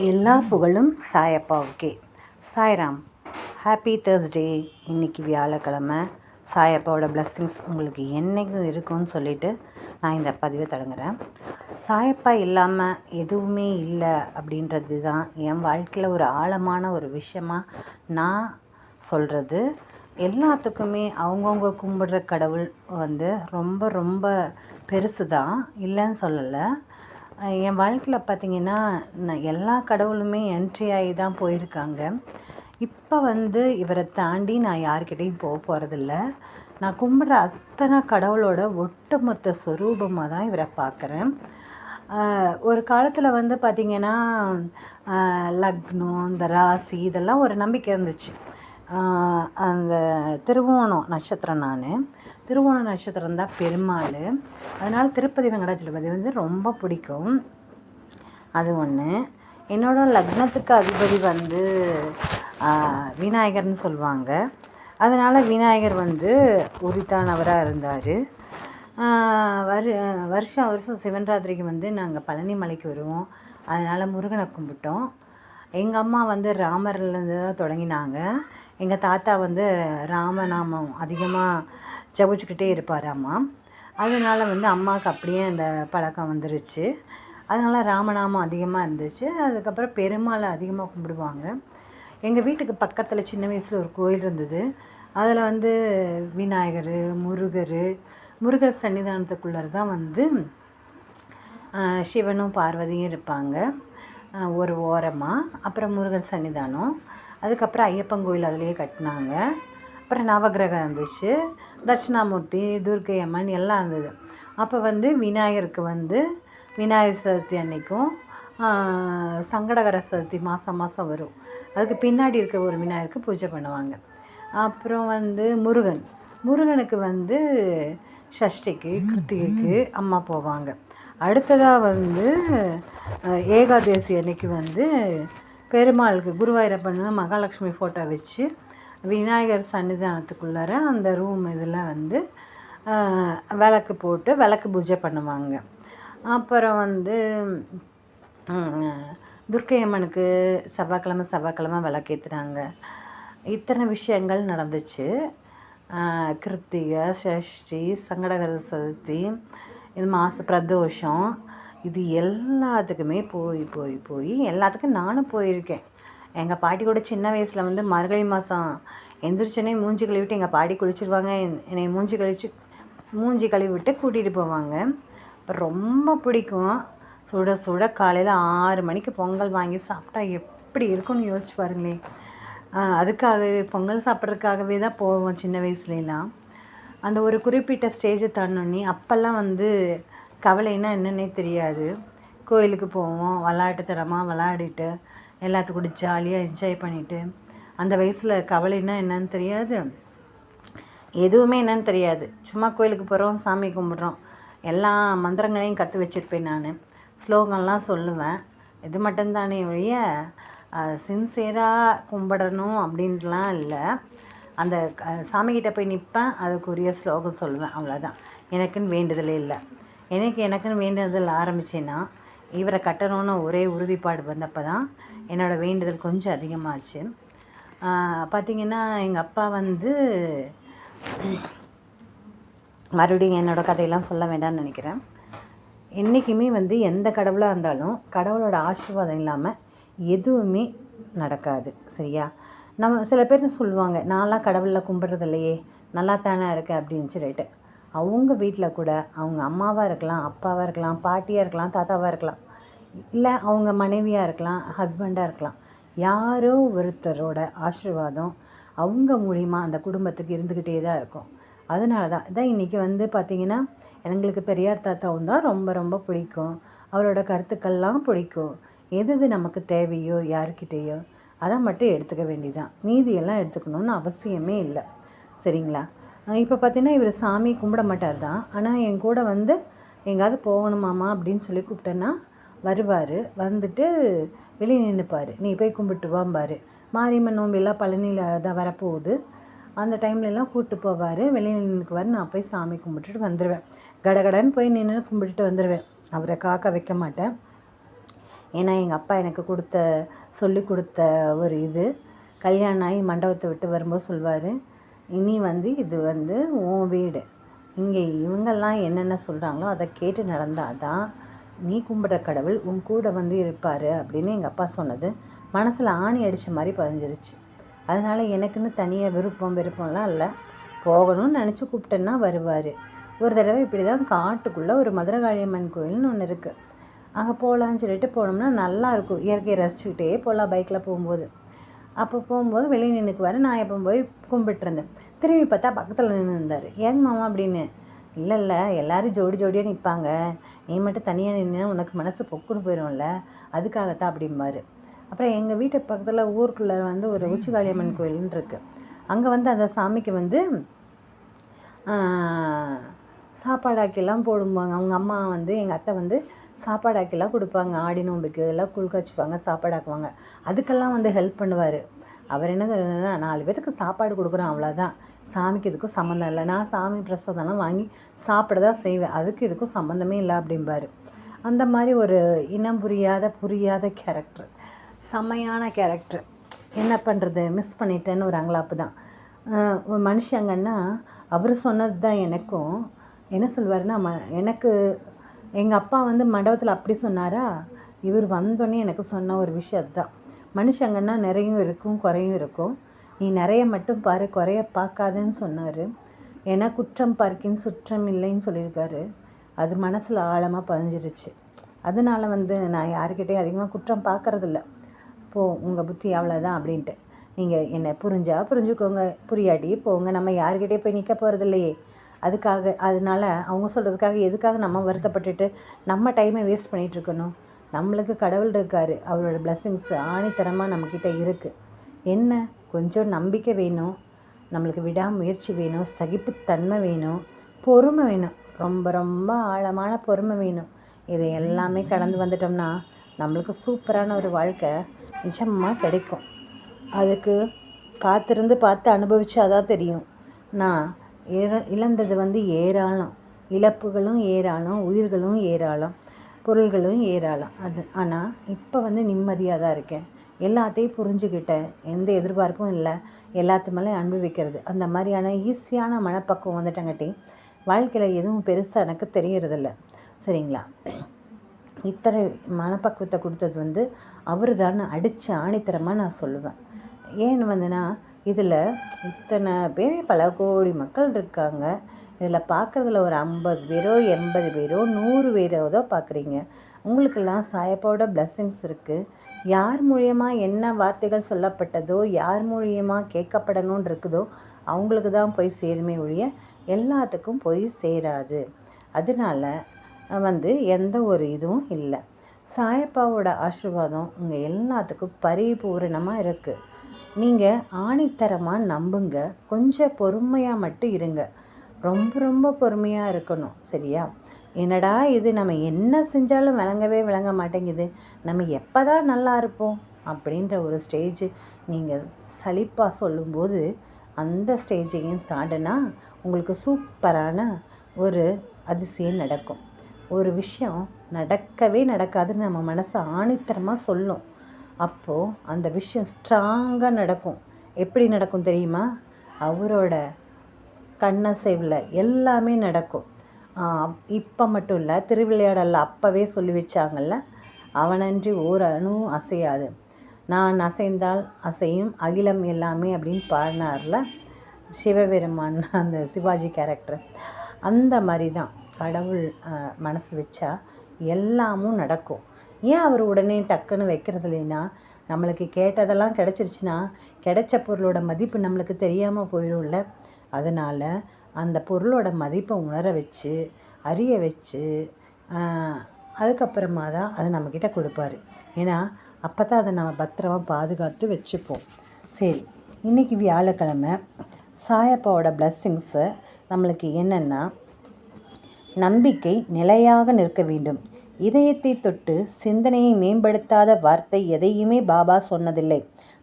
எல்லா புகழும் சாயப்பாவுக்கே. Sairam happy Thursday இன்னைக்கு வியாழக்கிழமை. சாயப்பாவோட பிளஸ்ஸிங்ஸ் உங்களுக்கு என்றைக்கும் இருக்கும்னு சொல்லிட்டு நான் இந்த பதிவை தொடங்குறேன். சாயப்பா இல்லாமல் எதுவுமே இல்லை அப்படின்றது தான் என் வாழ்க்கையில் ஒரு ஆழமான ஒரு விஷயமாக நான் சொல்கிறது எல்லாத்துக்குமே அவங்கவுங்க கும்பிடுற கடவுள் வந்து ரொம்ப ரொம்ப பெருசு தான் இல்லைன்னு சொல்லலை. என் வாழ்க்கையில் பார்த்தீங்கன்னா நான் எல்லா கடவுளுமே என்ட்ரி ஆகி தான் போயிருக்காங்க. இப்போ வந்து இவரை தாண்டி நான் யார்கிட்டயும் போக போகிறதில்ல நான் கும்பிட்ற அத்தனை கடவுளோட ஒட்டுமொத்த ஸ்வரூபமாக தான் இவரை பார்க்குறேன் ஒரு காலத்தில் வந்து பார்த்திங்கன்னா லக்னம் இந்த ராசி இதெல்லாம் ஒரு நம்பிக்கை இருந்துச்சு. அந்த திருவோணம் நட்சத்திரம் நான். திருவோண நட்சத்திரம் தான் பெருமாள். அதனால் திருப்பதி வெங்கடாச்சலபதி வந்து ரொம்ப பிடிக்கும். அது ஒன்று என்னோடய லக்னத்துக்கு அதிபதி வந்து விநாயகர்னு சொல்லுவாங்க. அதனால் விநாயகர் வந்து உரித்தானவராக இருந்தார். வரு வருஷம் வருஷம் சிவன்ராத்திரிக்கு வந்து நாங்கள் பழனி மலைக்கு வருவோம். அதனால் முருகனை கும்பிட்டோம். எங்கள் அம்மா வந்து ராமர்லேருந்து தான் தொடங்கினாங்க. எங்கள் தாத்தா வந்து ராமநாமம் அதிகமாக ஜபிச்சுக்கிட்டே இருப்பார் அம்மா அதனால் வந்து அம்மாவுக்கு அப்படியே அந்த பழக்கம் வந்துருச்சு. அதனால் ராமநாமம் அதிகமாக இருந்துச்சு. அதுக்கப்புறம் பெருமாளை அதிகமாக கும்பிடுவாங்க. எங்கள் வீட்டுக்கு பக்கத்தில் சின்ன வயசில் ஒரு கோயில் இருந்தது. அதில் வந்து விநாயகர் முருகர் முருகர் சன்னிதானத்துக்குள்ளே தான் வந்து சிவனும் பார்வதியும் இருப்பாங்க. ஒரு ஓரமாக அப்புறம் முருகர் சன்னிதானம். அதுக்கப்புறம் ஐயப்பன் கோயில் அதுலேயே கட்டினாங்க. அப்புறம் நவகிரகம் இருந்துச்சு. தட்சிணாமூர்த்தி துர்க்கை அம்மன் எல்லாம் இருந்தது. அப்போ வந்து விநாயகருக்கு வந்து விநாயகர் சதுர்த்தி அன்னைக்கும் சங்கடகர சதுர்த்தி மாதம் மாதம் வரும். அதுக்கு பின்னாடி இருக்க ஒரு விநாயகருக்கு பூஜை பண்ணுவாங்க. அப்புறம் வந்து முருகன். முருகனுக்கு வந்து ஷஷ்டிக்கு கிருத்திகைக்கு அம்மா போவாங்க. அடுத்ததாக வந்து ஏகாதேசி அன்னைக்கு வந்து பெருமாளுக்கு குருவாயூரப்பன் மகாலட்சுமி ஃபோட்டோ வச்சு விநாயகர் சன்னிதானத்துக்குள்ளார அந்த ரூம் இதில் வந்து விளக்கு போட்டு விளக்கு பூஜை பண்ணுவாங்க. அப்புறம் வந்து துர்க்கை அம்மனுக்கு செவ்வாய்க்கிழமை செவ்வாய்க்கிழமை விளக்கேற்றுனாங்க இத்தனை விஷயங்கள் நடந்துச்சு. கிருத்திகை சஷ்டி சங்கடகர சதுர்த்தி இது மாச பிரதோஷம் இது எல்லாத்துக்குமே போய் போய் போய் எல்லாத்துக்கும் நானும் போயிருக்கேன். எங்கள் பாட்டி கூட சின்ன வயசில் வந்து மார்கழி மாதம் எந்திரிச்சோன்னே மூஞ்சி கழுவிட்டு எங்கள் பாட்டி குளிச்சிருவாங்க. என்- என்னை மூஞ்சி கழிச்சு மூஞ்சி கழுவி விட்டு கூட்டிகிட்டு போவாங்க. இப்போ ரொம்ப பிடிக்கும். சுட சுட காலையில் ஆறு மணிக்கு பொங்கல் வாங்கி சாப்பிட்டா எப்படி இருக்கும்னு யோசிச்சு பாருங்களேன். அதுக்காகவே பொங்கல் சாப்பிட்றதுக்காகவே தான் போவோம் சின்ன வயசுலலாம். அந்த ஒரு குறிப்பிட்ட ஸ்டேஜை தாண்டோன்னே அப்போல்லாம் வந்து கவலைன்னா என்னன்னே தெரியாது. கோயிலுக்கு போவோம் விளாட்டுத்தனமாக விளாடிட்டு எல்லாத்து கூட ஜாலியாக என்ஜாய் பண்ணிவிட்டு அந்த வயசில் கவலைன்னா என்னன்னு தெரியாது. எதுவுமே என்னன்னு தெரியாது. சும்மா கோயிலுக்கு போகிறோம் சாமி கும்பிட்றோம். எல்லா மந்திரங்களையும் கற்று வச்சுருப்பேன் நான். ஸ்லோகம்லாம் சொல்லுவேன். இது மட்டும்தானே ஒழிய சின்சியராக கும்பிடணும் அப்படின்ட்டுலாம் இல்லை. அந்த சாமிக்கிட்ட போய் நிற்பேன் அதுக்குரிய ஸ்லோகம் சொல்லுவேன். அவ்வளோதான் எனக்குன்னு வேண்டுதலே இல்லை. எனக்கு எனக்குன்னு வேண்டுதல் ஆரம்பிச்சேன்னா இவரை கட்டணும்னு ஒரே உறுதிப்பாடு வந்தப்போ தான் என்னோடய வேண்டுதல் கொஞ்சம் அதிகமாகச்சு பார்த்திங்கன்னா எங்கள் அப்பா வந்து மறுபடியும் என்னோடய கதையெல்லாம் சொல்ல வேண்டாம்னு நினைக்கிறேன். என்றைக்குமே வந்து எந்த கடவுளாக இருந்தாலும் கடவுளோட ஆசீர்வாதம் இல்லாமல் எதுவுமே நடக்காது சரியா? நம்ம சில பேர் சொல்லுவாங்க நான்லாம் கடவுளில் கும்பிட்றது இல்லையே நல்லா தானே இருக்கேன் அப்படின்னு சொல்லிட்டு. அவங்க வீட்டில் கூட அவங்க அம்மாவாக இருக்கலாம் அப்பாவாக இருக்கலாம் பாட்டியாக இருக்கலாம் தாத்தாவாக இருக்கலாம். இல்லை அவங்க மனைவியாக இருக்கலாம் ஹஸ்பண்டாக இருக்கலாம். யாரோ ஒருத்தரோட ஆசீர்வாதம் அவங்க மூலிமா அந்த குடும்பத்துக்கு இருந்துக்கிட்டே தான் இருக்கும். அதனால தான் இதான் இன்றைக்கி வந்து பார்த்திங்கன்னா எங்களுக்கு பெரியார் தாத்தாவும் தான் ரொம்ப ரொம்ப பிடிக்கும். அவரோட கருத்துக்கள்லாம் பிடிக்கும். எது எது நமக்கு தேவையோ யாருக்கிட்டேயோ அதை மட்டும் எடுத்துக்க வேண்டியதான் மீதியெல்லாம் எடுத்துக்கணும்னு அவசியமே இல்லை. சரிங்களா? இப்போ பார்த்தீங்கன்னா இவர் சாமி கும்பிட மாட்டார் தான் ஆனால் என் கூட வந்து எங்கேயாவது போகணுமாமா அப்படின்னு சொல்லி கூப்பிட்டேன்னா வருவார். வந்துட்டு வெளியே நின்றுப்பார் நீ போய் கும்பிட்டு வாம்பார் மாரியம்மன் நோம்பெல்லாம் பழனியில் தான் வரப்போகுது. அந்த டைம்லலாம் கூப்பிட்டு போவார். வெளியே நின்றுக்குவார் நான் போய் சாமி கும்பிட்டுட்டு வந்துடுவேன் கடகடன்னு போய் நின்று கும்பிட்டுட்டு வந்துடுவேன் அவரை காக்க வைக்க மாட்டேன். ஏன்னா எங்கள் அப்பா எனக்கு கொடுத்த சொல்லி கொடுத்த ஒரு இது. கல்யாணம் ஆகி மண்டபத்தை விட்டு வரும்போது சொல்வார். இனி வந்து இது வந்து உன் வீடு. இங்கே இவங்கெல்லாம் என்னென்ன சொல்கிறாங்களோ அதை கேட்டு நடந்தால் தான் நீ கும்பிட்ற கடவுள் உன் கூட வந்து இருப்பார் அப்படின்னு எங்கள் அப்பா சொன்னது. மனசில் ஆணி அடித்த மாதிரி பதிஞ்சிருச்சு. அதனால் எனக்குன்னு தனியாக விருப்பம் விருப்பம்லாம் இல்லை. போகணும்னு நினச்சி கூப்பிட்டேன்னா வருவார். ஒரு தடவை இப்படி தான் காட்டுக்குள்ளே ஒரு மதுரகாளியம்மன் கோயில்னு ஒன்று இருக்குது அங்கே போகலான்னு சொல்லிட்டு போனோம்னா நல்லாயிருக்கும் இயற்கையை ரசிச்சுக்கிட்டே போகலாம் பைக்கில் போகும்போது. அப்போ போகும்போது வெளியே நின்றுக்குவார் நான் எப்போ போய் கும்பிட்டுருந்தேன். திரும்பி பார்த்தா பக்கத்தில் நின்று இருந்தார் ஏங்க மாமா அப்படின்னு. இல்லை இல்லை. எல்லோரும் ஜோடி ஜோடியாக நிற்பாங்க நீ மட்டும் தனியாக நின்று உனக்கு மனசு பொக்குன்னு போயிடும்ல அதுக்காகத்தான் அப்படிம்பாரு. அப்புறம் எங்கள் வீட்டு பக்கத்தில் ஊருக்குள்ளே வந்து ஒரு உச்சிகாளியம்மன் கோயில்னு இருக்குது அங்கே வந்து அந்த சாமிக்கு வந்து சாப்பாடாக்கிலாம் போடுவாங்க அவங்க அம்மா வந்து எங்கள் அத்தை வந்து சாப்பாடாக்கிலாம் கொடுப்பாங்க. ஆடி நோம்புக்கு இதெல்லாம் குள் காய்ச்சுப்பாங்க சாப்பாடாக்குவாங்க. அதுக்கெல்லாம் வந்து ஹெல்ப் பண்ணுவார். அவர் என்ன சொல்லுதுன்னா நாலு பேத்துக்கு சாப்பாடு கொடுக்குறோம் அவ்வளோதான் சாமிக்கு இதுக்கும் சம்மந்தம் இல்லை. நான் சாமி பிரசாதம்லாம் வாங்கி சாப்பிட தான் செய்வேன். அதுக்கு இதுக்கும் சம்மந்தமே இல்லை அப்படிம்பார். அந்த மாதிரி ஒரு இனம் புரியாத புரியாத கேரக்டர் செம்மையான கேரக்டர் என்ன பண்ணுறது மிஸ் பண்ணிட்டேன்னு ஒரு அங்கலாப்பு தான். மனுஷங்கன்னா அவர் சொன்னது தான் எனக்கும். என்ன சொல்வார்னா ம எனக்கு எங்கள் அப்பா வந்து மண்டபத்தில் அப்படி சொன்னாரா? இவர் வந்தோடனே எனக்கு சொன்ன ஒரு விஷயம் தான் மனுஷங்கன்னா நிறையும் இருக்கும் குறையும் இருக்கும். நீ நிறைய மட்டும் பாரு குறைய பார்க்காதுன்னு சொன்னார். ஏன்னா குற்றம் பார்க்கின் சுற்றம் இல்லைன்னு சொல்லியிருக்காரு. அது மனசில் ஆழமாக பதிஞ்சிருச்சு. அதனால வந்து நான் யாருக்கிட்டேயும் அதிகமாக குற்றம் பார்க்குறதில்ல. போ உங்கள் புத்தி அவ்வளோதான் அப்படின்ட்டு. நீங்கள் என்னை புரிஞ்சால் புரிஞ்சுக்கோங்க. புரியாடி போங்க. நம்ம யாருக்கிட்டே போய் நிற்க போகிறது இல்லையே அதுக்காக அதனால அவங்க சொல்கிறதுக்காக எதுக்காக நம்ம வருத்தப்பட்டுட்டு நம்ம டைமை வேஸ்ட் பண்ணிகிட்ருக்கணும் நம்மளுக்கு கடவுள் இருக்கார். அவரோட பிளஸ்ஸிங்ஸ் ஆணித்தரமாக நம்மக்கிட்ட இருக்குது என்ன? கொஞ்சம் நம்பிக்கை வேணும். நம்மளுக்கு விடாமுயற்சி வேணும். சகிப்புத்தன்மை வேணும். பொறுமை வேணும். ரொம்ப ரொம்ப ஆழமான பொறுமை வேணும். இதை எல்லாமே கடந்து வந்துட்டோம்னா நம்மளுக்கு சூப்பரான ஒரு வாழ்க்கை நிஜமாக கிடைக்கும். அதுக்கு காத்திருந்து பார்த்து அனுபவிச்சா தான் தெரியும். நான் இற இழந்தது வந்து ஏராளம். இழப்புகளும் ஏராளம் உயிர்களும் ஏராளம் பொருள்களும் ஏராளம். அது ஆனால் இப்போ வந்து நிம்மதியாக தான் இருக்கேன். எல்லாத்தையும் புரிஞ்சுக்கிட்டேன். எந்த எதிர்பார்ப்பும் இல்லை. எல்லாத்து மேலே அன்பு வைக்கிறது. அந்த மாதிரியான ஈஸியான மனப்பக்குவம் வந்துட்டங்காட்டி வாழ்க்கையில் எதுவும் பெருசாக எனக்கு தெரியறதில்ல. சரிங்களா? இத்தனை மனப்பக்குவத்தை கொடுத்தது வந்து அவர் தான் அடித்த ஆணித்தரமாக நான் சொல்லுவேன். ஏன்னு வந்துன்னா இதில் இத்தனை பேர் பல கோடி மக்கள் இருக்காங்க. இதில் பார்க்குறதுல ஒரு ஐம்பது பேரோ எண்பது பேரோ நூறு பேரோ தான் பார்க்குறீங்க. உங்களுக்கெல்லாம் சாயப்பாவோட பிளஸ்ஸிங்ஸ் இருக்குது யார் மூலியமாக என்ன வார்த்தைகள் சொல்லப்பட்டதோ யார் மூலியமாக கேட்கப்படணும்னு இருக்குதோ அவங்களுக்கு தான் போய் சேருமே ஒழிய எல்லாத்துக்கும் போய் சேராது. அதனால வந்து எந்த ஒரு இதுவும் இல்லை. சாயப்பாவோட ஆசீர்வாதம் உங்கள் எல்லாத்துக்கும் பரிபூரணமாக இருக்குது நீங்கள் ஆணித்தரமாக நம்புங்க. கொஞ்சம் பொறுமையாக மட்டும் இருங்க. ரொம்ப ரொம்ப பொறுமையாக இருக்கணும் சரியா? என்னடா இது? நம்ம என்ன செஞ்சாலும் விளங்கவே விளங்க மாட்டேங்குது. நம்ம எப்போ தான் நல்லா இருப்போம் அப்படின்ற ஒரு ஸ்டேஜ் நீங்கள் சலிப்பாக சொல்லும்போது அந்த ஸ்டேஜையும் தாண்டினா உங்களுக்கு சூப்பரான ஒரு அதிசயம் நடக்கும். ஒரு விஷயம் நடக்கவே நடக்காதுன்னு நம்ம மனசை ஆணித்தரமாக சொல்லும். அப்போது அந்த விஷயம் ஸ்ட்ராங்காக நடக்கும். எப்படி நடக்கும் தெரியுமா? அவரோட கண்ணசைவில் எல்லாமே நடக்கும். இப்போ மட்டும் இல்லை திருவிளையாடலில் அப்போவே சொல்லி வச்சாங்கல்ல அவனன்றி ஓர் அணு அசையாது. நான் அசைந்தால் அசையும் அகிலம் எல்லாமே அப்படின்னு பாடினார்ல சிவபெருமான் அந்த சிவாஜி கேரக்டர் அந்த மாதிரி தான் கடவுள் மனசு வச்சா எல்லாமும் நடக்கும். ஏன் அவர் உடனே டக்குன்னு வைக்கிறது இல்லைன்னா நம்மளுக்கு கேட்டதெல்லாம் கிடச்சிருச்சுன்னா கிடைச்ச பொருளோட மதிப்பு நம்மளுக்கு தெரியாமல் போயிடும்ல அதனால் அந்த பொருளோட மதிப்பை உணர வச்சு அறிய வச்சு அதுக்கப்புறமா தான் அதை நம்மக்கிட்ட கொடுப்பாரு. ஏன்னா அப்போ தான் அதை நம்ம பத்திரமா பாதுகாத்து வச்சுப்போம். சரி இன்றைக்கி வியாழக்கிழமை சாயப்பாவோட பிளஸ்ஸிங்ஸு நம்மளுக்கு என்னென்னா நம்பிக்கை நிலையாக நிற்க வேண்டும். இதயத்தை தொட்டு சிந்தனையை மேம்படுத்தாத வார்த்தை எதையுமே பாபா சொன்னதில்லை.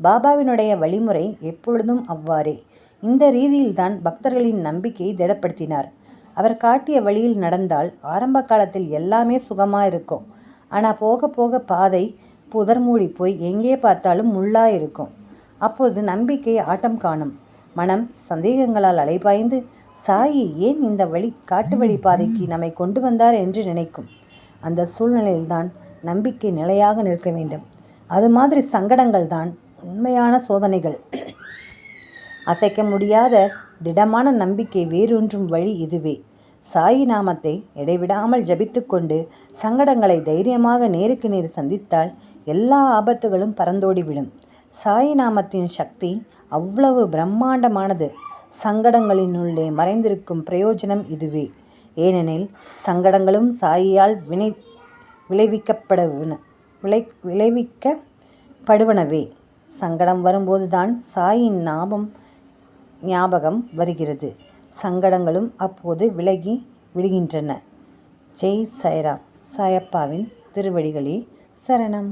பாபாவினுடைய வழிமுறை எப்பொழுதும் அவ்வாறே. இந்த ரீதியில்தான் பக்தர்களின் நம்பிக்கையை திடப்படுத்தினார். அவர் காட்டிய வழியில் நடந்தால் ஆரம்ப காலத்தில் எல்லாமே சுகமாக இருக்கும். ஆனால் போக போக பாதை புதர் மூடி போய் எங்கே பார்த்தாலும் முள்ளாக இருக்கும். அப்போது நம்பிக்கை ஆட்டம் காணும். மனம் சந்தேகங்களால் அலைபாய்ந்து சாயி ஏன் இந்த வழி காட்டு வழி பாதைக்கு நம்மை கொண்டு வந்தார்? என்று நினைக்கும். அந்த சூழ்நிலையில்தான் நம்பிக்கை நிலையாக நிற்க வேண்டும். அது மாதிரி சங்கடங்கள் தான் உண்மையான சோதனைகள். அசைக்க முடியாத திடமான நம்பிக்கை வேரூன்றும் வழி இதுவே. சாயி நாமத்தை இடைவிடாமல் ஜபித்துக்கொண்டு சங்கடங்களை தைரியமாக நேருக்கு நேர் சந்தித்தால் எல்லா ஆபத்துகளும் பறந்தோடிவிடும் சாயி நாமத்தின் சக்தி அவ்வளவு பிரம்மாண்டமானது. சங்கடங்களினுள்ளே மறைந்திருக்கும் பிரயோஜனம் இதுவே. ஏனெனில் சங்கடங்களும் சாயியால் வினை விளைவிக்கப்படவன விளை விளைவிக்கப்படுவனவே. சங்கடம் வரும்போதுதான் சாயின் நாமம் ஞாபகம் வருகிறது. சங்கடங்களும் அப்போது விலகி விடுகின்றன. ஜெய் சாய்ராம் சாயப்பாவின் திருவடிகளே சரணம்.